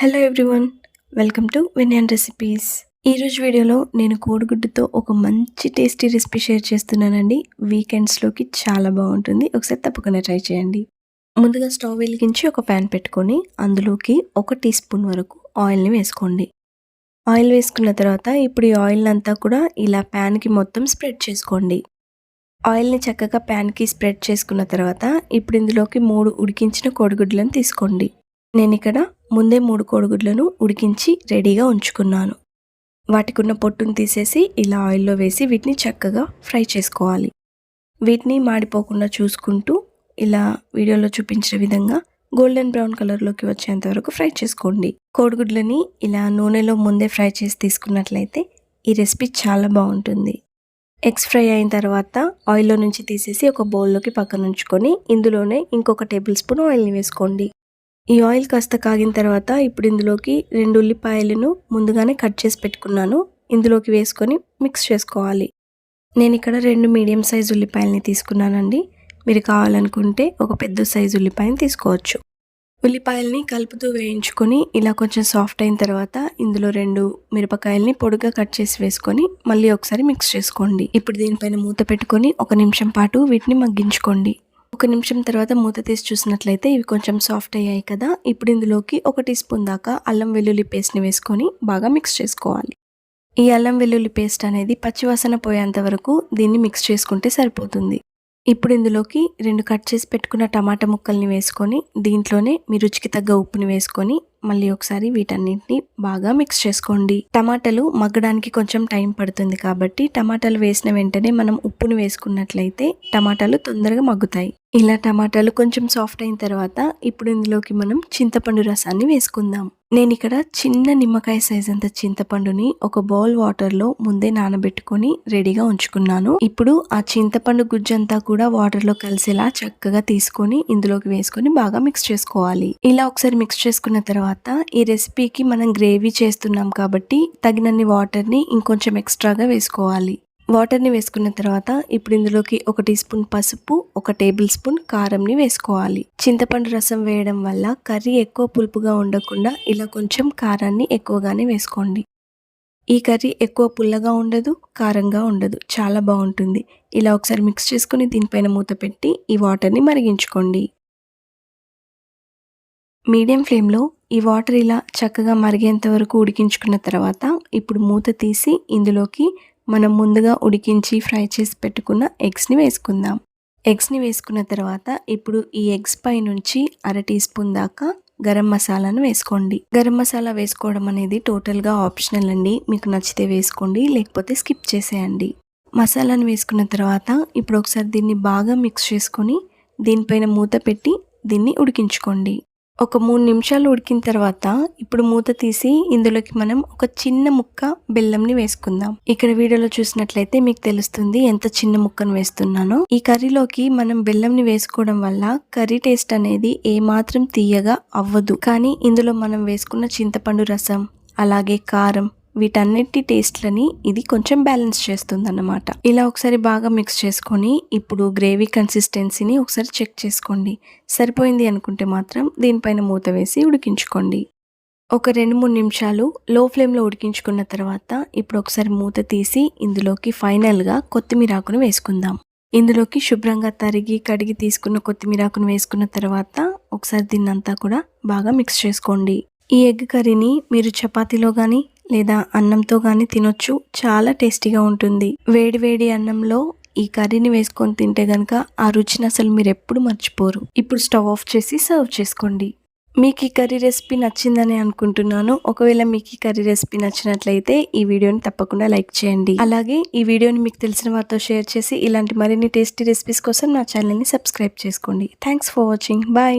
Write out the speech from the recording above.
Hello everyone welcome to Vinayan recipes ఈరోజు వీడియోలో నేను కోడిగుడ్డుతో ఒక మంచి టేస్టీ రెసిపీ షేర్ చేస్తున్నానండి. వీకెండ్స్లోకి చాలా బాగుంటుంది. ఒకసారి తప్పకుండా ట్రై చేయండి. ముందుగా స్టవ్ వెలిగించి ఒక ప్యాన్ పెట్టుకొని అందులోకి ఒక టీ స్పూన్ వరకు ఆయిల్ని వేసుకోండి. ఆయిల్ వేసుకున్న తర్వాత ఇప్పుడు ఈ ఆయిల్ అంతా కూడా ఇలా ప్యాన్కి మొత్తం స్ప్రెడ్ చేసుకోండి. ఆయిల్ని చక్కగా ప్యాన్కి స్ప్రెడ్ చేసుకున్న తర్వాత ఇప్పుడు ఇందులోకి మూడు ఉడికించిన కోడిగుడ్లను తీసుకోండి. నేను ఇక్కడ ముందే మూడు కోడిగుడ్లను ఉడికించి రెడీగా ఉంచుకున్నాను. వాటికి ఉన్న పొట్టును తీసేసి ఇలా ఆయిల్లో వేసి వీటిని చక్కగా ఫ్రై చేసుకోవాలి. వీటిని మాడిపోకుండా చూసుకుంటూ ఇలా వీడియోలో చూపించిన విధంగా గోల్డెన్ బ్రౌన్ కలర్లోకి వచ్చేంత వరకు ఫ్రై చేసుకోండి. కోడిగుడ్లని ఇలా నూనెలో ముందే ఫ్రై చేసి తీసుకున్నట్లయితే ఈ రెసిపీ చాలా బాగుంటుంది. ఎగ్స్ ఫ్రై అయిన తర్వాత ఆయిల్లో నుంచి తీసేసి ఒక బౌల్లోకి పక్కన ఉంచుకొని ఇందులోనే ఇంకొక టేబుల్ స్పూన్ ఆయిల్ని వేసుకోండి. ఈ ఆయిల్ కాస్త కాగిన తర్వాత ఇప్పుడు ఇందులోకి రెండు ఉల్లిపాయలను ముందుగానే కట్ చేసి పెట్టుకున్నాను. ఇందులోకి వేసుకొని మిక్స్ చేసుకోవాలి. నేను ఇక్కడ రెండు మీడియం సైజ్ ఉల్లిపాయలని తీసుకున్నానండి. మీరు కావాలనుకుంటే ఒక పెద్ద సైజు ఉల్లిపాయని తీసుకోవచ్చు. ఉల్లిపాయల్ని కలుపుతూ వేయించుకొని ఇలా కొంచెం సాఫ్ట్ అయిన తర్వాత ఇందులో రెండు మిరపకాయల్ని పొడిగా కట్ చేసి వేసుకొని మళ్ళీ ఒకసారి మిక్స్ చేసుకోండి. ఇప్పుడు దీనిపైన మూత పెట్టుకొని ఒక నిమిషం పాటు వీటిని మగ్గించుకోండి. ఒక నిమిషం తర్వాత మూత తీసి చూసినట్లయితే ఇవి కొంచెం సాఫ్ట్ అయ్యాయి కదా. ఇప్పుడు ఇందులోకి ఒక టీ స్పూన్ దాకా అల్లం వెల్లుల్లి పేస్ట్ని వేసుకొని బాగా మిక్స్ చేసుకోవాలి. ఈ అల్లం వెల్లుల్లి పేస్ట్ అనేది పచ్చివాసన పోయేంత వరకు దీన్ని మిక్స్ చేసుకుంటే సరిపోతుంది. ఇప్పుడు ఇందులోకి రెండు కట్ చేసి పెట్టుకున్న టమాటా ముక్కల్ని వేసుకొని దీంట్లోనే మీ రుచికి తగ్గ ఉప్పుని వేసుకొని మళ్ళీ ఒకసారి వీటన్నిటిని బాగా మిక్స్ చేసుకోండి. టమాటాలు మగ్గడానికి కొంచెం టైం పడుతుంది కాబట్టి టమాటాలు వేసిన వెంటనే మనం ఉప్పును వేసుకున్నట్లయితే టమాటాలు తొందరగా మగ్గుతాయి. ఇలా టమాటాలు కొంచెం సాఫ్ట్ అయిన తర్వాత ఇప్పుడు ఇందులోకి మనం చింతపండు రసాన్ని వేసుకుందాం. నేను ఇక్కడ చిన్న నిమ్మకాయ సైజ్ అంత చింతపండుని ఒక బౌల్ వాటర్లో ముందే నానబెట్టుకొని రెడీగా ఉంచుకున్నాను. ఇప్పుడు ఆ చింతపండు గుజ్జంతా కూడా వాటర్లో కలిసేలా చక్కగా తీసుకొని ఇందులోకి వేసుకొని బాగా మిక్స్ చేసుకోవాలి. ఇలా ఒకసారి మిక్స్ చేసుకున్న తర్వాత ఈ రెసిపీకి మనం గ్రేవీ చేస్తున్నాం కాబట్టి తగినన్ని వాటర్ని ఇంకొంచెం ఎక్స్ట్రాగా వేసుకోవాలి. వాటర్ని వేసుకున్న తర్వాత ఇప్పుడు ఇందులోకి ఒక టీ స్పూన్ పసుపు ఒక టేబుల్ స్పూన్ కారంని వేసుకోవాలి. చింతపండు రసం వేయడం వల్ల కర్రీ ఎక్కువ పులుపుగా ఉండకుండా ఇలా కొంచెం కారాన్ని ఎక్కువగానే వేసుకోండి. ఈ కర్రీ ఎక్కువ పుల్లగా ఉండదు కారంగా ఉండదు. చాలా బాగుంటుంది. ఇలా ఒకసారి మిక్స్ చేసుకుని దీనిపైన మూత పెట్టి ఈ వాటర్ని మరిగించుకోండి. మీడియం ఫ్లేమ్లో ఈ వాటర్ ఇలా చక్కగా మరిగేంత వరకు ఉడికించుకున్న తర్వాత ఇప్పుడు మూత తీసి ఇందులోకి మనం ముందుగా ఉడికించి ఫ్రై చేసి పెట్టుకున్న ఎగ్స్ని వేసుకుందాం. ఎగ్స్ని వేసుకున్న తర్వాత ఇప్పుడు ఈ ఎగ్స్ పై నుంచి అర టీ స్పూన్ దాకా గరం మసాలాను వేసుకోండి. గరం మసాలా వేసుకోవడం అనేది టోటల్గా ఆప్షనల్ అండి. మీకు నచ్చితే వేసుకోండి లేకపోతే స్కిప్ చేసేయండి. మసాలాను వేసుకున్న తర్వాత ఇప్పుడు ఒకసారి దీన్ని బాగా మిక్స్ చేసుకొని దీనిపైన మూత పెట్టి దీన్ని ఉడికించుకోండి. ఒక మూడు నిమిషాలు ఉడికిన తర్వాత ఇప్పుడు మూత తీసి ఇందులోకి మనం ఒక చిన్న ముక్క బెల్లంని వేసుకుందాం. ఇక్కడ వీడియోలో చూసినట్లయితే మీకు తెలుస్తుంది ఎంత చిన్న ముక్కను వేస్తున్నానో. ఈ కర్రీలోకి మనం బెల్లంని వేసుకోవడం వల్ల కర్రీ టేస్ట్ అనేది ఏమాత్రం తీయగా అవ్వదు. కానీ ఇందులో మనం వేసుకున్న చింతపండు రసం అలాగే కారం వీటన్నిటి టేస్ట్లని ఇది కొంచెం బ్యాలెన్స్ చేస్తుందన్నమాట. ఇలా ఒకసారి బాగా మిక్స్ చేసుకొని ఇప్పుడు గ్రేవీ కన్సిస్టెన్సీని ఒకసారి చెక్ చేసుకోండి. సరిపోయింది అనుకుంటే మాత్రం దీనిపైన మూత వేసి ఉడికించుకోండి. ఒక రెండు మూడు నిమిషాలు లో ఫ్లేమ్లో ఉడికించుకున్న తర్వాత ఇప్పుడు ఒకసారి మూత తీసి ఇందులోకి ఫైనల్గా కొత్తిమీర ఆకును వేసుకుందాం. ఇందులోకి శుభ్రంగా తరిగి కడిగి తీసుకున్న కొత్తిమీర ఆకును వేసుకున్న తర్వాత ఒకసారి దీన్నంతా కూడా బాగా మిక్స్ చేసుకోండి. ఈ ఎగ్ కర్రీని మీరు చపాతీలో కానీ లేదా అన్నంతో కానీ తినొచ్చు. చాలా టేస్టీగా ఉంటుంది. వేడి వేడి అన్నంలో ఈ కర్రీని వేసుకొని తింటే గనక ఆ రుచిని అసలు మీరు ఎప్పుడు మర్చిపోరు. ఇప్పుడు స్టవ్ ఆఫ్ చేసి సర్వ్ చేసుకోండి. మీకు ఈ కర్రీ రెసిపీ నచ్చిందని అనుకుంటున్నాను. ఒకవేళ మీకు ఈ కర్రీ రెసిపీ నచ్చినట్లయితే ఈ వీడియోని తప్పకుండా లైక్ చేయండి. అలాగే ఈ వీడియోని మీకు తెలిసిన వారితో షేర్ చేసి ఇలాంటి మరిన్ని టేస్టీ రెసిపీస్ కోసం నా ఛానల్ని సబ్స్క్రైబ్ చేసుకోండి. Thanks for watching. బాయ్.